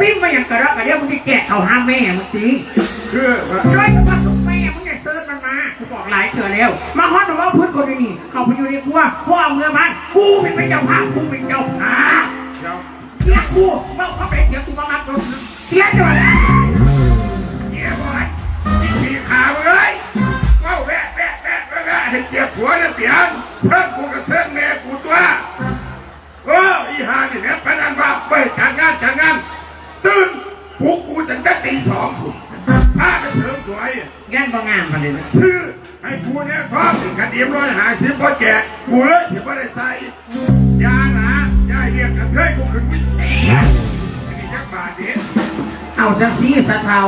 พิมพ์มาอย่างกระดอกกระเดียวมึงจะแกะเขาห้ามแม่มึงจริงคือว่าร้อยกว่าทุกแม่มึงจะเซิร์ชมันมากูบอกหลายเถื่อแล้ว มาฮอตมาว่าพื้นคนนี้เขาไปอยู่ในครัวพ่อเอาเมือมันกูเป็นเจ้าภาพกูเป็นเจ้าภาพเดี๋ยวเสียกูเมื่อเขาไปเสียกูมามัดรถเสียจังหวะนั้นเนี่ยบอยอีกทีขาไปเลยว้าวแวะแวะแวะแวะแวะให้เจ็บหัวเนี่ยเสียงเชิญกูกับเชิญแม่กูตัวโอ้อีหานี่เนี่ยพนันว่าไปจัดงานจัดงาน ตื่นปลุกกูตั้งแต่ตีสองคุณพาไปเสริมสวยงานบางงานมาเลยนะชื่อให้กูเนี่ยชอบถึงคดีร้อยหาสิบก็แจกกูเลยถือว่าได้ใส่ยาหนาอย่าเรียกกันเฮ้ยกูขึ้นวิเศษอันนี้จักบาทเด็ดเอาจังสีสะเทา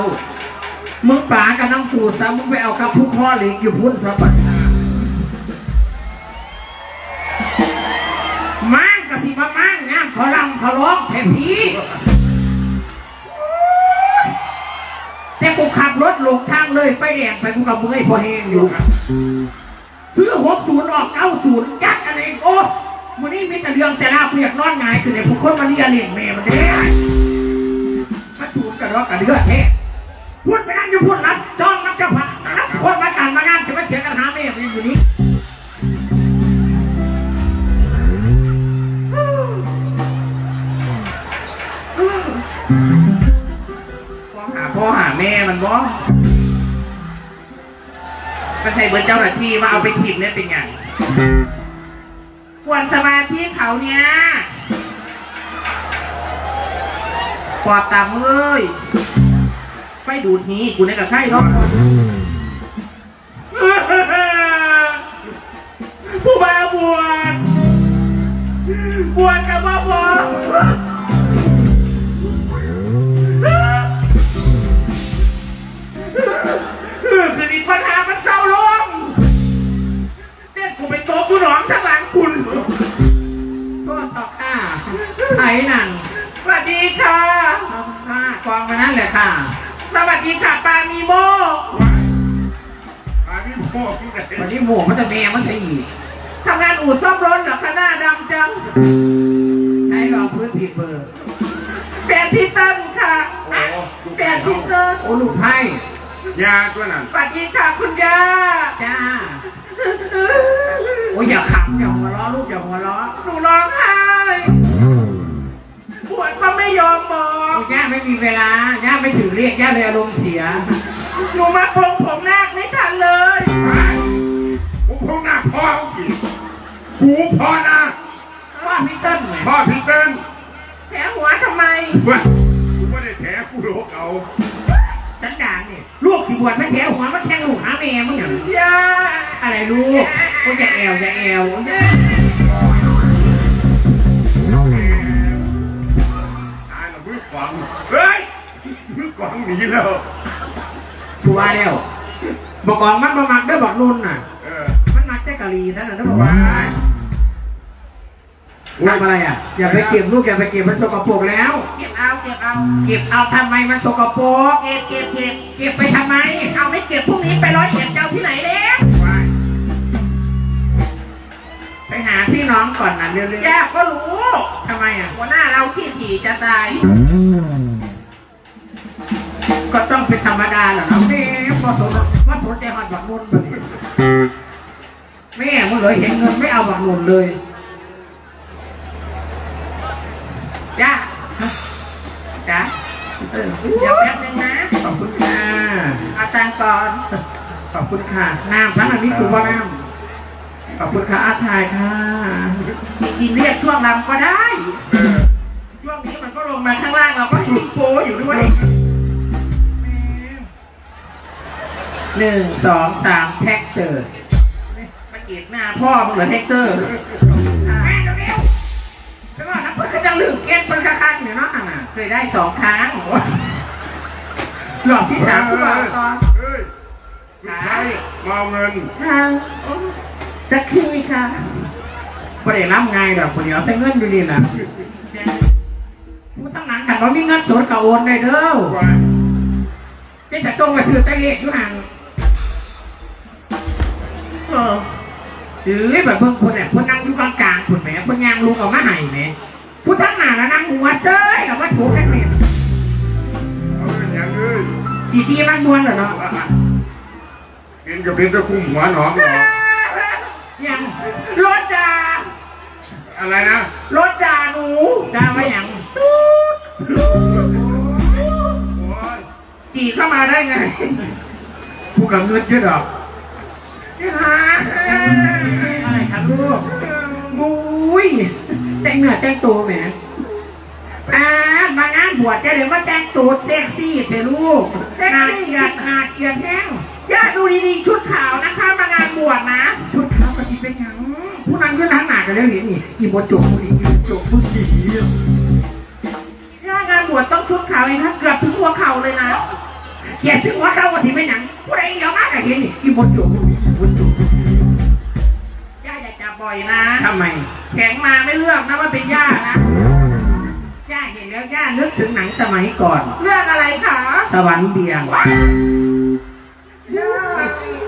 มึงป๋ากับน้องปู่ซะมึงไปเอากับผู้ข้อเหล็กอยู่พุ่นสะบัดมั่งกะสิมามั่งงามเขาลำเขาร้องแผ่ผี แต่กูขับรถหลงทางเลยไฟแดงไปกูกับมือไอ้พอแห้งอยู่ ซื้อหกศูนย์ออกเก้าศูนย์กัดอะไรโอ้มือนี้มีแต่เรื่องแต่ลาเพียกนอนงายคือไอ้พวกคนมาเรียนเลี้ยงแม่มันได้มาศูนย์กันรอกกันเลือดแท้พูดไปนั่งอยู่พูดรับจ้องรับเจ้าพระรับคนมาการมางานจะมาเสียกันหาแม่มันอยู่นี่ แม่มันบ่ก็ใช่เบอร์เจ้าหน้าที่ว่าเอาไปทิมเนี่ยเป็นไงควรสมาธิเขาเนี่ยปอดตามเอ้ยไปดูดนี้กูในกับไข่ท้องผู้บ่าวบวชบวชกับบ่บว ไอ้นั่นสวัสดีค่ะ เอาค่ะกองมานั่นแหละค่ะ สวัสดีค่ะปามีโมอาพี่พ่อพี่กันวันนี้หมวกมันจะแม่มันจะอีกทำงานอู่ซ่อมรถเหรอคะหน้าดำจังให้รองพื้นผิดเบอร์แฟนพี่เติ้ลค่ะแฟนพี่เติ้ลโอ้ลูกไพ่ยาตัวนั้นสวัสดีค่ะคุณย่าจ้า โอ้ยอย่าขำอย่าหัวเราะลูกอย่าหัวเราะ หนูร้องไห้ป วดก็ไม่ยอมบอกย่าไม่มีเวลา ย่าไม่ถึงเรียก ย่าเลยอารมณ์เสีย หนูมาปรงผมนาคไม่ทันเลย กูพ่อหน้าพ่อเขากี่กูพ่อนะว่าพี่เติ้ลไหมพ่อพี่เติ้ลแผลหัวทำไมเว้ยกูไม่ได้แถกูโลกเอาสันดานเนี่ยลูกสิบวชไม่แผลหัวมาแทงลูกหาแม่มึงอย่างย่าอะไรลูกก็อย่าแอวอย่าแอว วมือฝังเฮ้ยมือฝังหนีแล้วชัวร์แล้วบอกกองมันประมักเด้อบอกนุ่นน่ะ เออมันมักแต่กะลีท่านน่ะเด้อบอกว่าว้ายทำอะไรอะ อย่าไปเก็บลูกอย่าไปเก็บมันสกปรกแล้ว เก็บเอาเก็บเอาเก็บเอาทำไมมันสกปรก เก็บเก็บเก็บเก็บไปทำไม เอาไม่เก็บพรุ่งนี้ไปร้อยเอ็ดจะเอาที่ไหนเล็กว้ายไปหาพี่น้องก่อนนะเร็วแย่ก็รู้ๆ ทำไมอะหัวหน้าเราขี้ถี่จะตาย ก็ต้องเป็นธรรมดาแหละเนาะแม่พอสนว่าสนใจหอดบักนุ่นแบบนี้แม่มึงเลยเห็นเงินไม่เอาบักนุ่นเลยจ้าจ้ะเออเดี๋ยวแป๊บนึงนะ ขอบคุณค่ะ เอาตังค์ก่อน ขอบคุณค่ะ น้ำทั้งอันนี้คือว่าน้ำ ขอบคุณค่ะอาทายค่ะจริงๆเรียกช่วงลำก็ได้ ช่วงนี้มันก็ลงมาข้างล่างเราก็เห็นโปอยู่ด้วยหนึ่งสองสามแท็กเตอร์มาเกียดหน้าพ่อมึงเหรอแท็กเตอร์แม่เร็วๆไปว่าน้ำเพื่อนเขาจะลืมเกณฑ์เพื่อนคันๆอยู่เนาะเคยได้สองครั้งหลอกที่สามคือว่าตอนเฮ้ยลูกชายมาเอาเงินทาง จะคืนค่ะประเดี๋ยวรับไงดอกคนเดียวแต่เงินอยู่นี่นะพูดตั้งนานกันว่ามีเงินสดกับโอนได้เด้อว้ายเจ๊จะจงไปซื้อตะเลียกอยู่ห่างเออหรือแบบเบิ่งคนเนี่ยคนนั่งอยู่กลางๆคนแหมคนยางลุกออกมาให้แหมผู้ทั้งหน้าแล้วนั่งหัวเซ้ยกับว่าถูกกันเนี่ยทีทีมันมวนเหรอเนาะกินกับเป็นตะคุ่มหัวหนองหรอยังรถ ด่าอะไรนะ รถด่าหนูด่าไว้ยังโอ้ยขี่เข้ามาได้ไงผู้กับเงินเยอะดอกฮะอะไรครับลูกบุ้ยแต่งเหนือแต่งตัวแหมอ่ามางานบวชจะเดี๋ยวมาแต่งตัวเซ็กซี่เถอะลูกนาเกลียดนาเกลียดแห้งย่าดูดีๆชุดขาวนะคะมางานบวชนะชุดขาวปฏิเป็นหยัง ผู้นั้นก็นั้นหนากันแล้วเห็นนี่อีบทจบผู้นี้อีบทจบผู้สีย่างานบวชต้องชุดขาวเลยนะเกือบถึงหัวเข่าเลยนะเขียนถึงว่าเขาว่าที่เป็นหยังผู้ใดเดียวมากก็เห็นนี่อีบทจบผู้นี้อีบทจบผู้นี้ย่าอย่าจับบ่อยนะทำไม แข็งมาไม่เลือกนะว่าเป็นย่านะย่าเห็นแล้วย่านึกถึงหนังสมัยก่อนเลือกอะไรคะสวรรค์เบียงย่า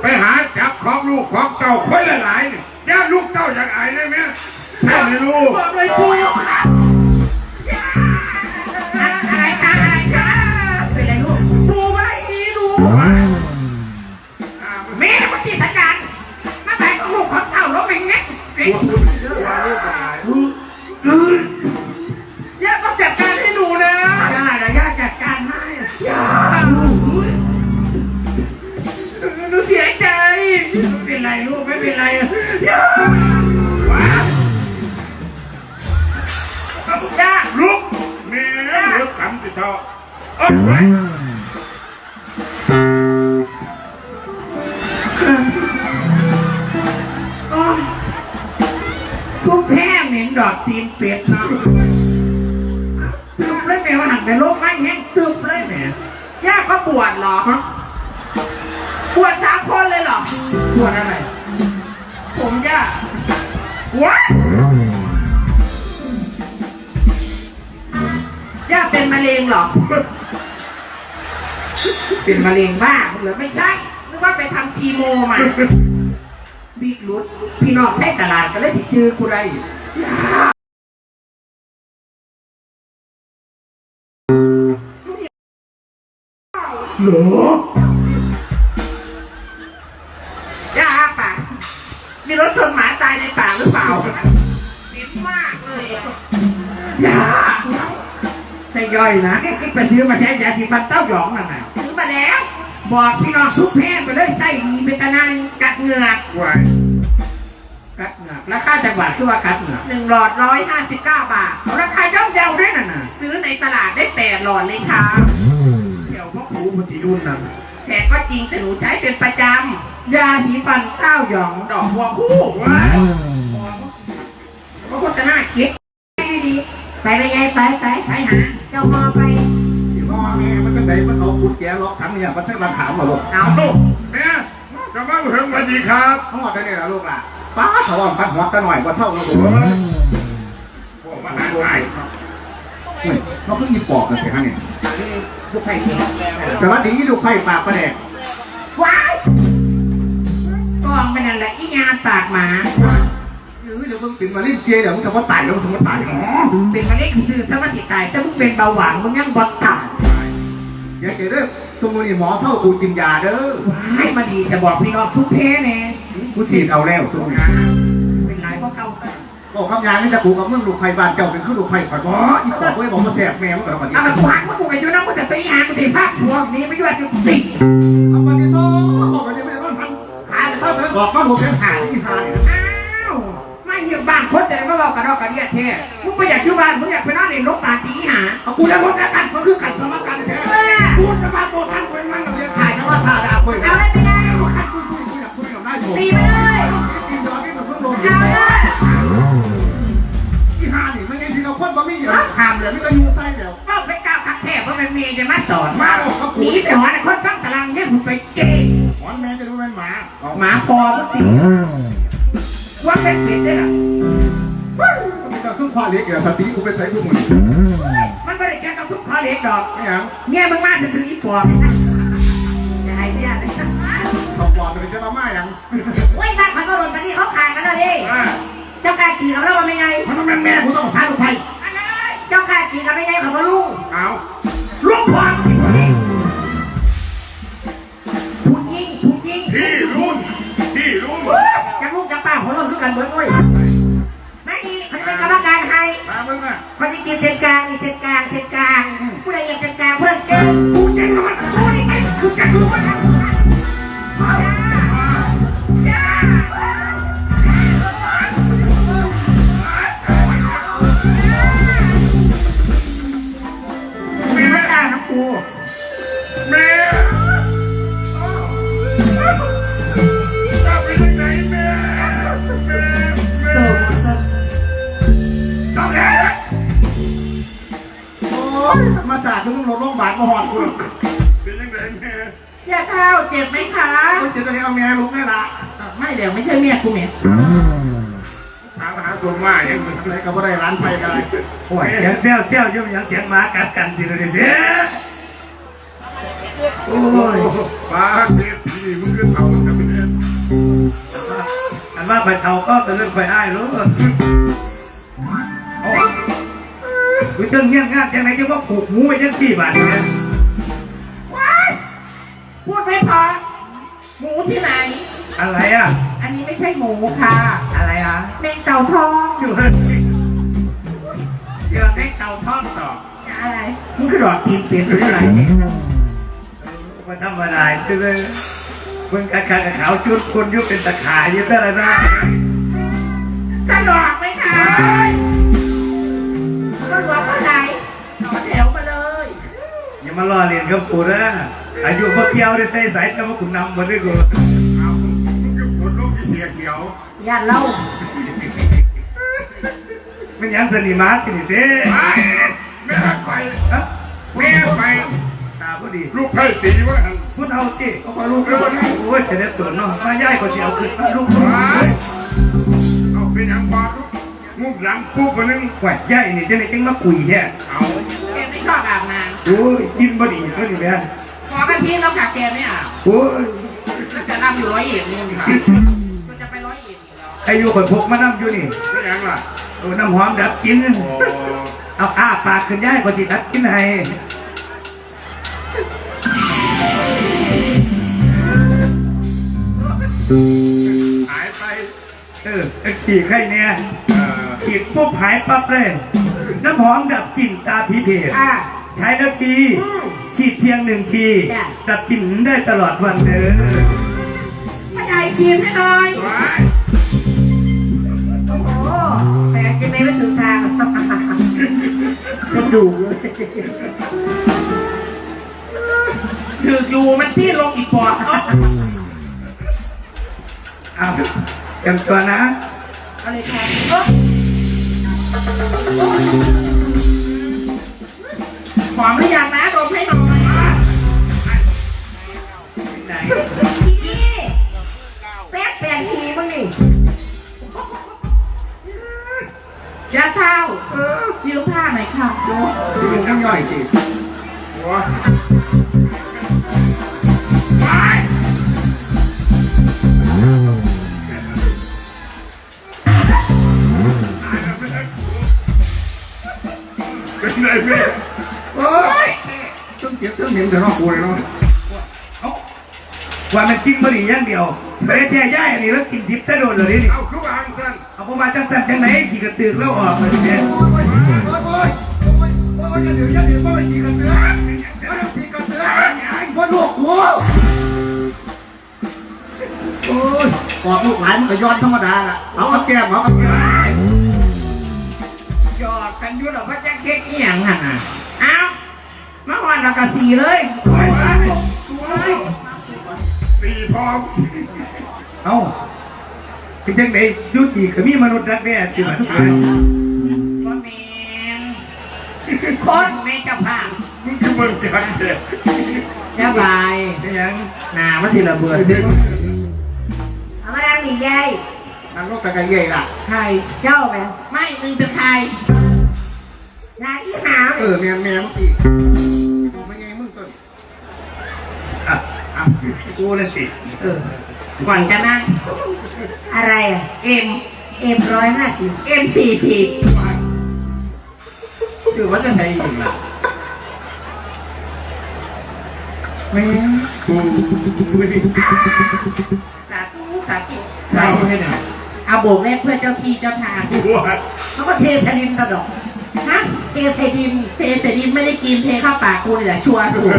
ไปหาจับของลูกของเต่าคนละหลายๆนี่ย่าลูกเต่าอย่างไอ้ได้ไหมแม่ไม่รู้ บอกเลยครูอะไรคะอะไร ว้าย่าเป็นมะเร็งเหรอ เป็นมะเร็งบ้าเหรือไม่ใช่นึกว่าไปทำคีโมมาบิ๊กรุดพี่น้องให้ตลาดกันเลยที่จือกูได้เหรอย่าอ้าปากมีรถชนหมา ตายในป่าหรือเปล่าปิดมากเลยอย่าใช่ย่อยนะไปซื้อมาใช้ยาสีฟันเต้าหยองนั่นน่ะถึงมาแล้ว บอกพี่น้องทุกแพงไปเลยไส้ดีเป็นตะนายกัดเหงือกวายกัดเหงือกราคาจังหวัดคือว่ากัดเหงือกหนึ่งหลอดร้อยห้าสิบเก้าบาทเอาราคาย่อมเยาด้วยน่ะน่ะซื้อในตลาดได้แปดหลอดเลยค่ะเดี๋ยวพ่อครูมันตีรุ่นนั่นแพงก็จริงแต่หนูใช้เป็นประจยาสีฟันเต้าหยองำดอกบัวคู่วายเพราะโฆษณาเก็บไม่ดีไปไปยายไปไปไปหาเจ้าพ่อไปที่พ่อแม่มันก็ไหนมันเอากุญแจล็อกถังเนี่ยมันไม่มาถามมาลูกเอาลูกแม่จะมาเพิ่งสวัสดีครับทั้งหมดได้เนี่ยนะลูกล่ะป้าถาวรพัดหัวกันหน่อยกว่าเท่านะลูกโอ้เอ้ยยพวกมาหาไอ้เฮ้ยเราเพิ่งยิบปอกกันเสียฮะเนี่ยลูกไข่เค็มสวัสดีลูกไผ่ปากประแดกว้ายก องเป็นอะไรอีงาปากหมา เออเดี๋ยวมึงเป็นมาเล่นเกย์เดี๋ยวมึงจะมาตายแล้วมึงจะมาตายอ๋อเป็นมะเร็งซื่อสมาธิตายแต่มึงเป็นเบาหวานมึงยังบอดตายเสียเกย์เด้อสมุนีหมอเศร้ากูกินยาเด้อให้มาดีจะบอกพี่น้องทุกเพแน่กูฉีดเอาแล้วทุกอย่างเป็นไรก็เก่ากันบอกคำยานี่จะกูกับมึงลูกไผ่บ้านเจ้าเป็นคือลูกไผ่ข่อยบ่อีกบอกเว้ยบอกมาแสบแมวกันแล้วกันเอาละกูหักกูไปอยู่นะกูจะตีหางกูตีภาคพวกนี้ไม่ด้วยกูตีเอาวันนี้โตบอกกันยังไม่ได้ บอกว่าผมเป็นหาที่หาเนี่ยอ้าวไม่เหี้ยบ้านคนแต่มาบอกกระดอกกระเดียดแท้มึงไปอยากอยู่บ้านมึงอยากไปนอนในรถตาตีหาเอากูแล้วคนกันกันมันคือกันสมกันแท้กูจะมาตัวทันกูมันกับเรียนถ่ายนะว่าท่าดาบเว้ยเอาเลยไม่ได้กันคุยคุยคุยกับคุยกับนายผมตีไปเลยกินยอดนี่มันเพิ่งลงเอาเลยที่ห้านี่ไม่ไงที่เราพ่นบะมี่อย่างหามเลยไม่ก็ยูไส้แล้วก็ไปก้าวขักแท้เพราะมันมีจะมาสอนมาหรอกครับหนีไปหอในคนฟังตารางเนี่ยมึงไปเก่ง หอนแม่จะรู้เป็นหมาหมาฟอมึงตีว่าเป็นเป็ดได้หรอไม่ต้องทุ่งควาเล็กอย่างสติกูเป็นใส่กูมึงมันไม่ได้แค่กับทุกข้อเล็กดอกไม่ยังเนี่ยมึงมาจะซื้ออีปอบยายเนี่ยนะเขาปลอดเลยจะมาม่ายังเว้ยบ้านเขาก็หล่นไปนี่เขาขายกันแล้วดิว่าเจ้ากายจีกับเราเป็นไงมันต้องแม่แม่กูต้องพาลูกไปเจ้ากายจีกับเป็นไงเขาก็ลุงเอาลูกพอ ป้าหัวเราะทุกกันเหมือนอุ้ยมาอีกเขาจะเป็นกรรมการให้มาคนนี้กินเช็ดกลางเช็ดกลางเช็ดกลางผู้ใดอยากเช็ดกลางเพื่อเก่งผู้ใดร้อนผู้ใดไปคือกันรู้ว่า มาสาดทุกมึงลงโรงพยาบาลมาหอดกูเป็นยังไงแม่ยาเท้าเจ็บไหมคะไม่เจอตัวนี้เอาเมียลุกแม่ละไม่เดี๋ยวไม่ใช่เมียกูเมียถามหาตัวว่าอย่างมึงอะไรก็บ่ได้ร้านไปกันเลยโอ้ยเสียงเซี่ยวเซี่ยวยุ่งยังเสียงหมากัดกันทีเดียวเสียโอ้ยป้าเด็ดที่มึงก็เอาแต่ไม่ได้อันว่าไปเท่าก็เป็นเรื่องไปอ้ายรู้ วิเทิงเงี้ยงงานจังไหนจะว่าผูกหมูไปยังสี่บาทเนี่ยพูดไม่พอหมูที่ไหน อะไรอะ อันนี้ไม่ใช่หมูค่ะ อะไรอะแมงเต่าทองอยู่เฮ้ยเดี๋ยวให้เต่าทอดต่ออะไรมึงก็ดอดตีนเปลี่ยนหรืออะไรมาทำอะไรเลยมึงกะขาวขาวจุดคนยุบเป็นตะขาอยู่แต่ละนะสะดอก อย่ามาล่อเลียนกับกูนะอายุพวกเที่ยวได้ใส่สายแต่ว่ากูนำมาด้วยกูเอามึงก็ปวดลูกที่เสียเขียวอย่าเล่ามันยังสนิมาสินี่สิไปแม่ไปฮะแม่ไปตาพอดี ลูกไผ่ตีว่าหันพูดเอาสิเอาไปลูกเร็วนโอ้ยจะได้ตัวน้องมาย่ายกว่าเสียวขึ้นมาลูกเอาเป็นย่างพอทุกมุกหลังปุ๊บมานึงกว่าย่ายนี่จะได้จังมาคุยแท้เอา โอ้ยกินบ่ดีตัวนี้แม่ำขอกะทิแล้วค่ะแกไม่อาบโอ้ยแล้วจะนำอยู่ร้อยเอ็ดนี่ค่ะก็จะไปร้อยเอ็ดอีกแล้วอายุคนพกมานํอยู่นี่เป็นอย่างล่ะโอ้น้ำหอมดับกินโอ้เอาอ้าปากขึ้นย่ายกว่าที่ดับกินให้หายไป เออไอ้ฉี่ไข่เนี่ยเอ่อฉีดปุ๊บหายปั๊บเลย น้ำหอมดับกลิ่นตาผีเพจอะ ใช้แล้วทีฉีดเพียงหนึ่งทีจ้ะดับกลิ่นได้ตลอดวันเด้อไม่ได้ชิมให้หน่อยไปโอ้โหแสงจะไม่ไปถึงทางกระดูกเลยถืออยู่มันพี่ลงอีกปอดเอ้าเอาเตรียมตัวนะอะไรคะเอ้ อหอมหรือยังนะดมให้หน่อยไหนทีนี่แป๊บแปลนทีมึงนี่ยาเท้าเออยืมผ้าหน่อยค่ะดูยิงน้ำย่อยสิ บเครื่องเหม็นแต่นอกกูเลยเนาะเอาว่ามันกินบะหรี่อย่างเดียวไม่ได้แช่ย่ายอันนี้แล้วกินดิบแต่โดนเลยนี่เอาคือวางสั้นเอาประมาณจังสันจังไหนขี่กระตือกแล้วออกเลยเนี่ยโอ้ยโอ้ยโอ้ยโอ้ยโอ้ยโอ้ยอย่าดื้ออย่าดื้อว่าไปขี่กันเตือนว่าไปขี่กันเตือนว่าลูกกูโอ้ยกอดลูกหลานมันก็ย้อนธรรมดาละเอาเอาแก้มเอาเอาแก้มหยอดกันอยุ่หรอว่าจะเค้กอีหยังอะเอ้ามาวั นละกะสีเลยสวยไปสวยตีพร้อมเอ้าเป็นจังไหนยุติก็มีมนุษย์รักแน่ที่มันก็แมนคนไม่จ้าภาพมึงคือมืองจันทร์เด็กเจ้าบายยังหนามาทีละเบื่อสิเอามาดังหนียายนั่งรถตะกะเย่ล่ะใครเจ้าไหมไม่มึงเป็นใครนายอีหาวเออแมนแมนอีก กูเลยสิเออก่อนจะนั่งอะไรอะเอ็มเอ็มร้อยห้าสิบเอ็มสี่ทีคือว่าจะใช้อีกล่ะแม่กูสาธุสาธุเราให้หน่อยเอาโบกเลขเพื่อเจ้าที่เจ้าทางปวดเขาก็เทชลินตะดอกใส่ดินเทใส่ดินไม่ได้กินเทเข้าปากกูนี่แหละชัวร์ถูก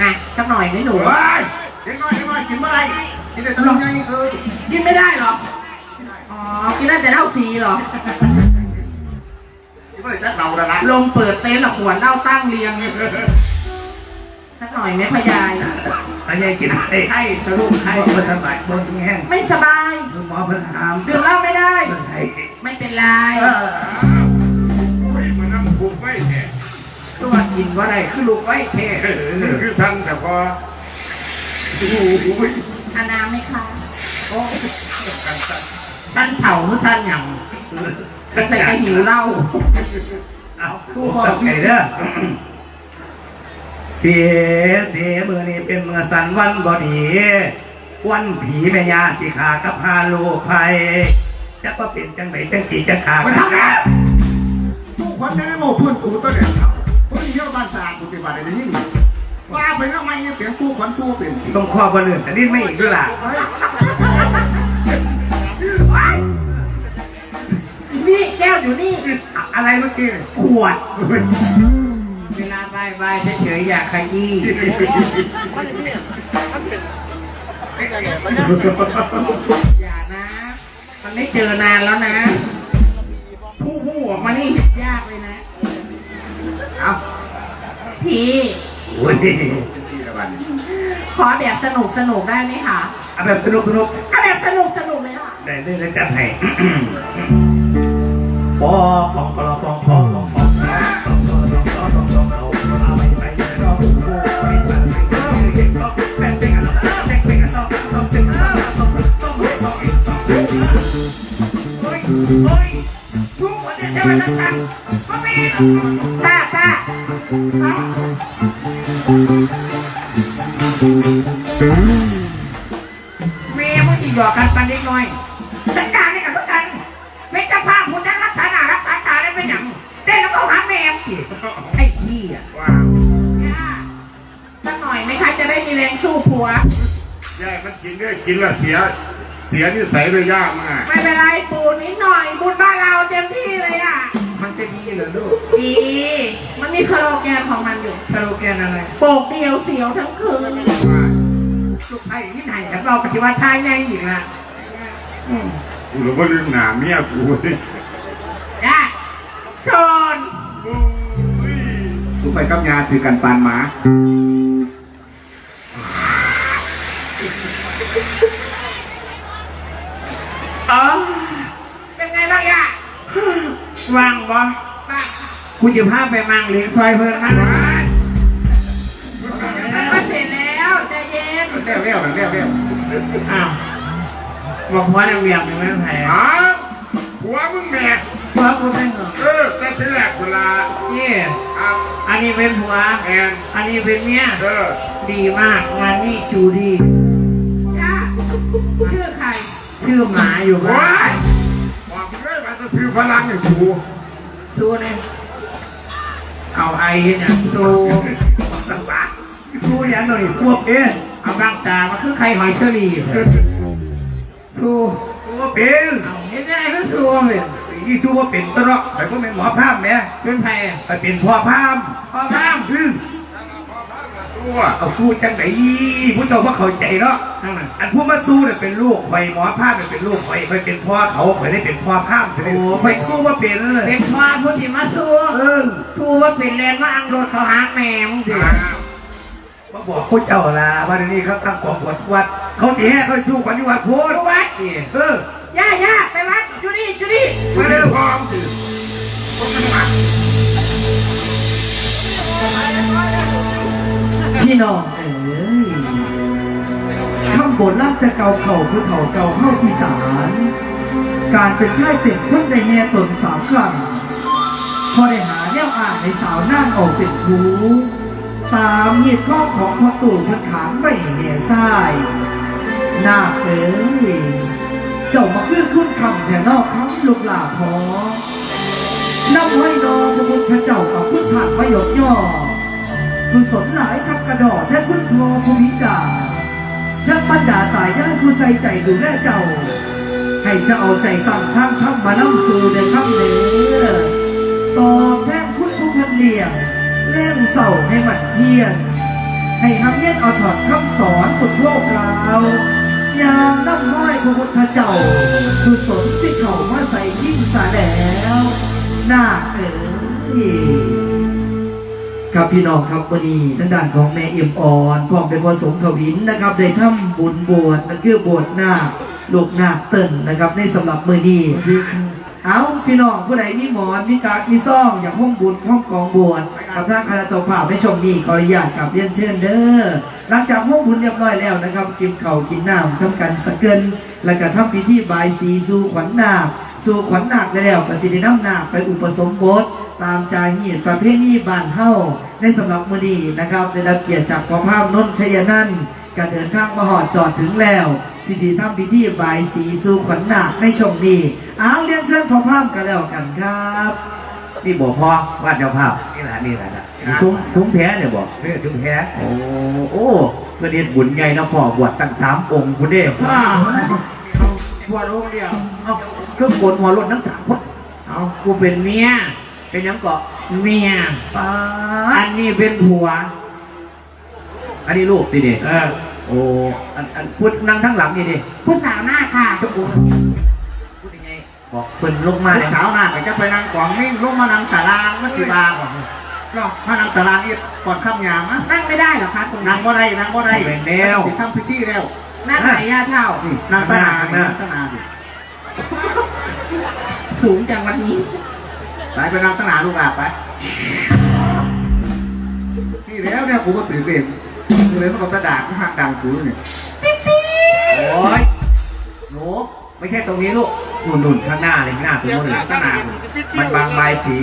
อะสักหน่อยไหมหนูเฮ้ยเด็กน้อยเด็กน้อยกินเมื่อไรกินได้ตลอดไงเออกินไม่ได้หรอ อ๋อ กินได้แต่เหล้าฟรีเหรอ กินเมื่อไรแจ็คเราแล้วนะลงเปิดเต็นท์อะขวดเหล้าตั้งเรียงเลยสักหน่อยไหมพะยายอันนี้กินไอ้ไข้ทะลุไข้ไอ้คนสมัยบนแห้งไม่สบาย หมอเพิ่นหามดื่มเหล้าไม่ได้เพิ่นให้ไม่เป็นไร เออโอ้ กินว่าได้คือลูกไว้เท่เออมันคือสั้นแต่พอโอ้โหอาน้ำไหมคะสั้นเผาหรือสั้นหยังใส่กระหิวเหล้าเอาสู้พ่อไก่เด้อเสียเสียมือนี้เป็นมือสันวันบอดี วันผีแม่ยาสิขากับพาลูกภัยจะว่าเป็นจังไหนจังกี่จังขามาทำงานทุกคนได้โม่เพื่อนกูตัวเดียว เพื่อนเยอะบ้านสะอาดกูปฏิบัติได้ยิ่งว่าไปแล้วไม่เนี่ยเปลี่ยนสู้ขวัญสู้เป็นต้องข้อบนอื่นแต่นี่ไม่อีกด้วยล่ะนี่แก้วอยู่นี่ อะอะไรเมื่อกี้ขวด เวลาบายบายเฉยๆอยากขยี้อย่านะ มันไม่เจอนานแล้วนะ ผู้ผู้ออกมานี่ยากเลยนะ เอาพี่ขอแบบสนุกสนุกได้ไหมคะแบบสนุกสนุกแบบสนุกสนุกเลยค่ะได้ได้แล้จัดให้ปอปองปอปองปองปองปอฮ้ยทุกคนเนี่ยจะมาตั้งก็ไม่ได้หรอก แม่มึงอีหยอกกันปันเล็กน้อยสัญญาเนี่ยกับทุกกันไม่จะพาคุณทั้งรักษาหน้ารักษาตาได้เป็นหยังเต้นแล้วก็หาแม่มกี่ไอ้ที่อะว้าวย่าสักหน่อยไหมคะจะได้มีแรงสู้ผัว แย่มันกินด้วยกินแล้วเสีย เสียนิสัยเลยยากมากไม่เป็นไรปูนิดหน่อยบุญบ้านเราเต็มที่เลยอะ มันจะดีเหรอลูกดีมันมี สโลแกนของมันอยู่สโลแกนอะไรโปกเดียวเสียวทั้งคืนลูกไอ้ที่ไหนกันเราปฏิวัติท่ายไงอีกละอืมกูรู้ว่าลืมหนาเมียกูเลยย่าชนโอ้ยกูไปกับยาถือกันปานหมา จะพาไปมังเลี้ยงซอยเพิ่นนะมันก็เสร็จแล้วใจเย็นเร็วเร็วเร็วเร็วอ้าวบอกว่าเนี่ยเวียงยังไม่แพ้อ้าวหัวมึงแม่เพราะกูได้เงินเออแต่ทีแรกเวลานี่อะอันนี้เป็นผัวแอนอันนี้เป็นเมียเออดีมากงานนี่จูดีชื่อใครชื่อหมาอยู่บ้านบอกเลยว่าจะซื้อพลังให้กูสู้เนี่ย เอาไอ้เนี่ยสู้สังบาดูอย่างหน่อยพวกเอ๊ะเอาบ้างตามาคือใครหอยเชอรี่เถอะสู้ตัวเป็นเอาเห็นได้ก็สู้เป็นอีสู้ว่าเป็นตลอดไปพวกเป็นหมอภาพแม่เป็นแพ้ไปเป็นพ่อภาพพอข้ามอือ ตัวเอาสู้จังไหนผู้เจ้าว่าเข้าใจเนาะทั้งนั้นอันผู้มาสู้เนี่ยเป็นลูกไฟหมอภาพเนี่ยเป็นลูกไฟไฟเป็นพ่อเขาไฟได้เป็นพ่อภาพจะได้ไฟสู้ว่าเป็นเลยเป็นพ่อผู้ที่มาสู้เออสู้ว่าเป็นแลนว่าอังโดดเขาหาแม่มึงดิอ้าวมาบอกผู้เจ้าลาว่าเดี๋ยวนี้เขาตั้งกองบวชวัด เขาสิแห่เขาสู้กันที่วัดพูดวัดดิเออย่าย่าไปวัดจุนี่จุนี่มาเร็วพร้อมสิ พี่น้องเอ๋ยคำโบราณแต่เก่าเข่าคือเข่าเก่าเข้าอีสาน การเป็นชายเต็มคนในแง่ตนสามครั้งพอได้หาแนวอ่านในสาวนั่งออกเป็นคูตามเหตุข้อของพ่อตู่พันขานไม่แน่ซ้ายนาคเอ๋ยเจ้ามาคือคุณคำแต่นอกคำลูกหลาพอน้ำไว้นอพระพุทธเจ้ากับพุทธผ่านประโยคย่อ คุณสนหลายกับกระดอดและคุณพอภูมิกาทั้งบรรดาตายย่านผู้ใส่ใจดูแลเจ้า ให้ให้เจะเอาใจตั้งทางทำมาน้ำสู่ในคำเนื้อตอบแทนคุณผู้พันเลี้ยงเล่งเศร้าให้มันเพียน ให้ทำเนียนเอาถอดคำสอนกุดโลกเรายามน้ำน้อยพระพุทธเจ้ากุศลที่เขามาใส่ยิ่งสาแล้วนาเอ๋ย ครับพี่น้องครับวันนี้ทางด้านของแม่เอี่ยมอ่อนพร้อมเป็นพระสงฆ์ทวินนะครับได้ทำบุญบวชนั่นคือบวชนาคลูกนาคเติ่นนะครับ ในสำหรับมือนี้เอาพี่น้องผู้ใดมีหมอนมีกากมีซ่องอยากห้องบุญห้องกองบวชกับทางคณะเจ้าภาพในชมนี้ขออนุญาตกับเรียนเชิญเด้อหลังจากห้องบุญเรียบร้อยแล้วนะครับ กินเข่ากินน้ำทำกันสกเกิน แล้วก็ทำพิธีบายสีสู่ขวัญนาค สู่ขวัญนาคแล้วก็สิได้น้ำนาคไปอุปสมบท ตามจาหีตประเพณีบ้านเฮาในสำหรับมื้อนี้นะครับได้รับเกียรติจากพ่อภาพนนท์ชัยนันท์การเดินทางมาหอดจอดถึงแล้วพิธีทำพิธีบายสีสู่ขวัญนาคในช่วงนี้เอาเรียนเชิญพ่อภาพกันแล้วกันครับนี่บอกพ่อวาดเจ้าภาพนี่แหละนี่แหละนะซุ้มซุ้มแพ้เนี่ยบอกนี่ซุ้มแพ้โอ้โอ้เพื่อนเฮ็ดบุญใหญ่เนาะพ่อบวชตั้งสามองค์คุณเด้อ้าวเอาหัวโลกเดียวเอาเครื่องกลหัวรถทั้งสามคนเอากูเป็นเมีย เป็นหยังเกาะเมียป้าอันนี้เป็นผัว อันนี้ลูกดิเนี่ยเออโอ้อันอันพูดนั่งทั้งหลังนี่ดิผู้สาวหน้าค่ะพูดยังไงบอกเพิ่นลงมาเลยสาวหน้าก็จะไปนั่งกวางมิ่งลงมานั่งตารางมันสิบาบ่หรอมานั่งตารางอีกก่อนข้ามยามนะนั่งไม่ได้เหรอคะตรงนั่นั้งนบ่ได้นั่งบ่ได้สิทำพิธีแล้วนั่งไหนยาเท่านี่นั่งตานานั่งตานา สิสูงจังวันนี้ ไปไปนั่งตานาลูกอาบไป นี่แล้วเนี่ยกูก็ถือเบรกเลยมันก็กระดาษหักดังกูเนี่ยโอ้ยหนูไม่ใช่ตรงนี้ลูกนุ่นนุ่นข้างหน้าเลยข้างหน้าตรงนู้นเลยตานามันบางใบายสี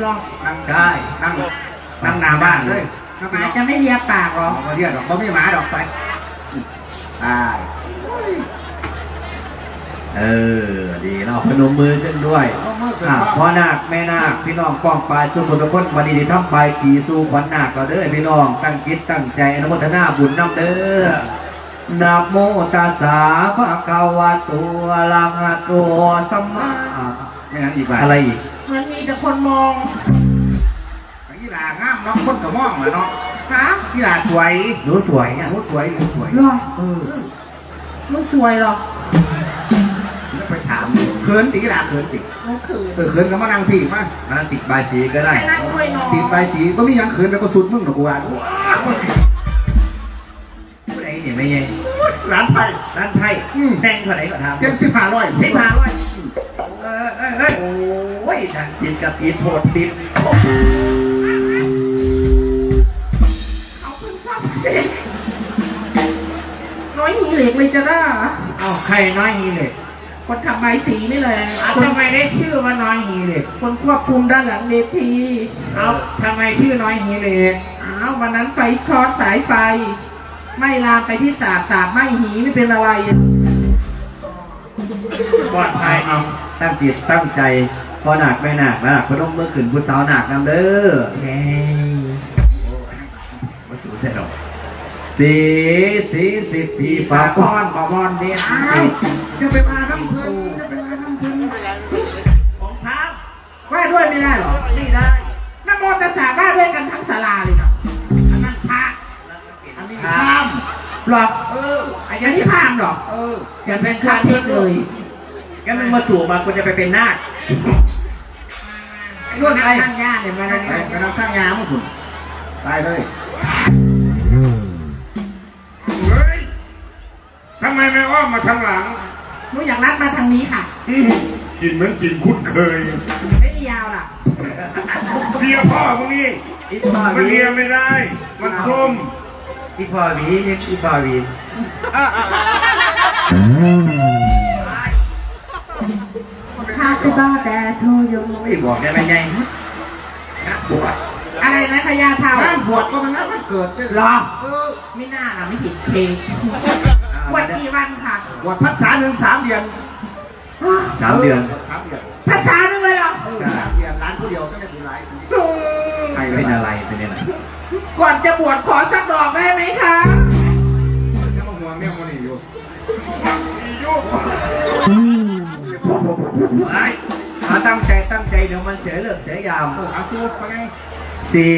หรอนั่งได้นั่งนั่งหน้าบ้านเลยนั่งหไปมาเนาะจะไม่เลียปากหรอเอามาเรียกดอกเขาไม่หมาดอกไปตาย เออ ดีเราพนมมือขึ้นด้วยเอามือขึ้นอะฟ้าพ่อนาคแม่นาคพี่น้องป้องปลายสุขทุกคนวันนี้ที่ทำใบายขี่สู่ขวัญนาคก็เด้อพี่น้องตั้งจิตตั้งใจอนุโมทนาบุญน้ำเด้อนะโมตัสสะภะคะวะโตอะระหะโตสัมมาไม่งั้นอีกว่าอะไรอีกมันมีแต่คนมองอีหลางามเนาะคนกระม่องเหรอเนาะฮะอีหลาสวยหนูสวยอะหนูสวยหนูสวยหรอเออไม่สวยหรอแล้วไป ถามเขินตีหลาเขินตีไม่คือเออเขินก็มานั่งพี่มามาติดใบายสีก็ได้ ไปนั่งด้วยน้องติดใบสีก็มีหยังเขินแล้วก็สุดมึงหรอกกูว่าผู้ใดเนี่ยไม่ใช่ร้านไผ่ร้านไพ่อืมแต่งเท่าไหร่ก็ทำเต็มสิบห้าร้อยสิบห้าร้อยเออเออเออโอ้ยทางติดกับติดโพดติดโอ้เอาขึ้นชอบสิน้อยหีเหล็กเลยจะได้ เอาใครน้อยฮีเล็ก คนทำใบสีนี่เลยเอาคนทำไมได้ชื่อว่าน้อยฮีเล็กคนควบคุมด้านหลังเวทีเอาทำไมชื่อน้อยฮีเล็กอ้าววันนั้นไฟช็อตสายไฟ ไม่ลามไปที่สาดสาดไม่หีไม่เป็นอะไรปลอดภัยเอาตั้งจิตตั้งใจพอหนักไม่หนักนะพนมมือขึ้นผู้สาวหนักนำเด้อโอเคมาสู่แท้ดอก สีสีสิบปีปาปาป้ป้ออนนปาบอนเด็ดอ้าวจะไปมาน้ำพึ่งจะไปมาน้ำพึ่งของพระว่าด้วยไม่ได้เหรอไม่ได้น้ำโมตัสสะว่าด้วยกันทั้งศาลาเลยครับอันนั้นพระอันนี้ข้ามหรอเอออันนี้ที่พามหรอเอออย่าเป็นคาเพชรเลยงั้นมึงมาสู่มากูจะไปเป็นนาคนวดไปไปข้างย่าเนี่ยมาแล้วไปเนี่ยกำลังข้างงามมึงคุณตายเลยำไมไม่อ้อมมาทางหลังหนูอยากรัดมาทางนี้ค่ะ อืมกินเหมือนกินคุ้นเคยไม่มียาวล่ะเบียร์พ่อพวกนี้อีพ่อมันวีเลียไม่ได้ มันส้มอีพ่อวีนี่อีพ่อวีฮาปิบ้าแต่โชโยไม่บอกได้ไหมไงนะบวช อะไรนะขยาเท่างานบวชก็มันงานวันเกิดเนี่ยหรอเออไม่น่าน่ะไม่ผิดเพลงวันกี่วันค่ะบวชพรรษาหนึ่งสามเดือนสามเดือนสามเดือนภาษาหนึ่งเลยเหรอเออสามเดือนร้านผู้เดียวก็ได้ผู้ร้ายสิใครเป็นอะไรเป็นอะไรก่อนจะบวชขอสักดอกได้ไหมคะยังมาห่วงแม่มันนี่อยู่อียุไอ้มาตั้งใจตั้งใจเดี๋ยวมันเสียเลิกเสียยามเอออาสู้ไปไง สี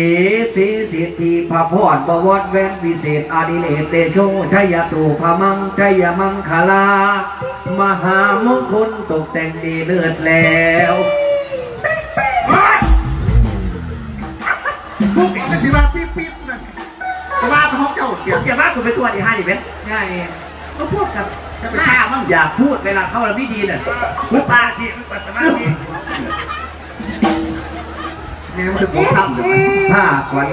สีสิทธิพระพรบวรแวนวิเศษอาดิเลกเตโชชัยตูพระมังชัยมังคลามหามงคลตกแต่งดีเลิศแล้วพวกนี้สิว่าปิ๊บปิ๊บนั่นแต่ว่าเป็นห้องเจ้าเปียกอย่าบ้าคุณไปตัวดีห้าดิเป็นใช่ก็พูดกับจะไปฆ่ามั่งอย่าพูดเวลาเข้าระพิธีน่ะมุสาธิมุปัสสมาธิ เนี่ยมันคือผมทำเดี๋ยวมันผ้าขวัญ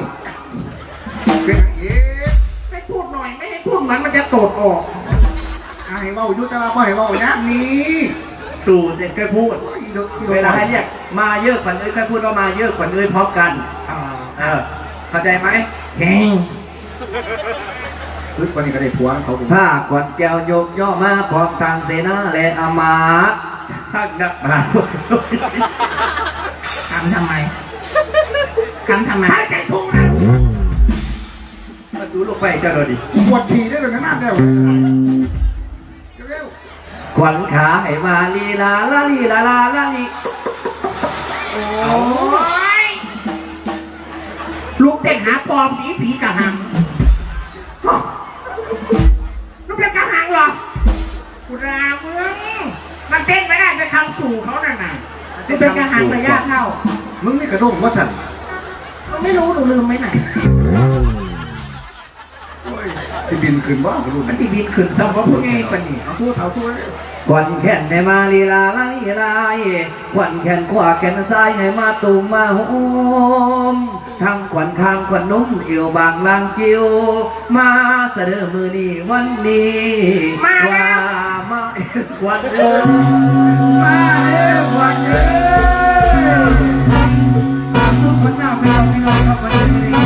เป็นอย่างนี้ให้พูดหน่อยไม่ให้พูดเหมือนมันจะโตดออกอะให้เมาอยู่แต่ว่าบ่ให้เมานะนี้สู่เสร็จค่อยพูด โอ้ยเดี๋ยวเวลาให้เรียกมาเยอะขวัญเอ้ยค่อยพูดว่ามาเยอะขวัญเอ้ยพร้อมกัน อ่าเออเข้าใจไหมแข็งลึกกว่านี้ก็ได้ผัวเขาผมผ้าขวัญแก้วยกย่อมาพร้อมทางเสนาและอามาตย์ทักดักมาทำทำไม ทำทำไมใช่ใจชูนะมาดูลูกไปเจ้าเราดิปวดฉี่ได้เลยนะน้ำเดียวเร็วขวัญขาให้มาลีลาลาลีลาลาลาลีโอ้ยลูกเต้นหาปอมผีผีกระหังฮะลูกเป็นกระหังเหรอกุรามึงมันเต้นไม่ได้ไปทำสู่เขาน่ะน่ะลูกเป็นกระหังระยะเท่าๆมึงนี่กระด้งว่าท่าน ไม่รู้หนูลืมไหมไหนโอ้ยที่บินขึ้นว่าไม่รู้มันที่บินขึ้นสมองพวกนี้ปะนี่เอาสู้เถาสู้เลยขวัญแขนให้มาลีลาลาลีลาขวัญแขนขวาแขนซ้ายให้มาตุ่มมาโฮมทั้งขวัญข้างขวัญนุ่มเอวบางลางกิ้วมาเสดอมือนี้วันนี้ว่ามาขวัญเอ้ยมาเด้อวันเด้อ เอ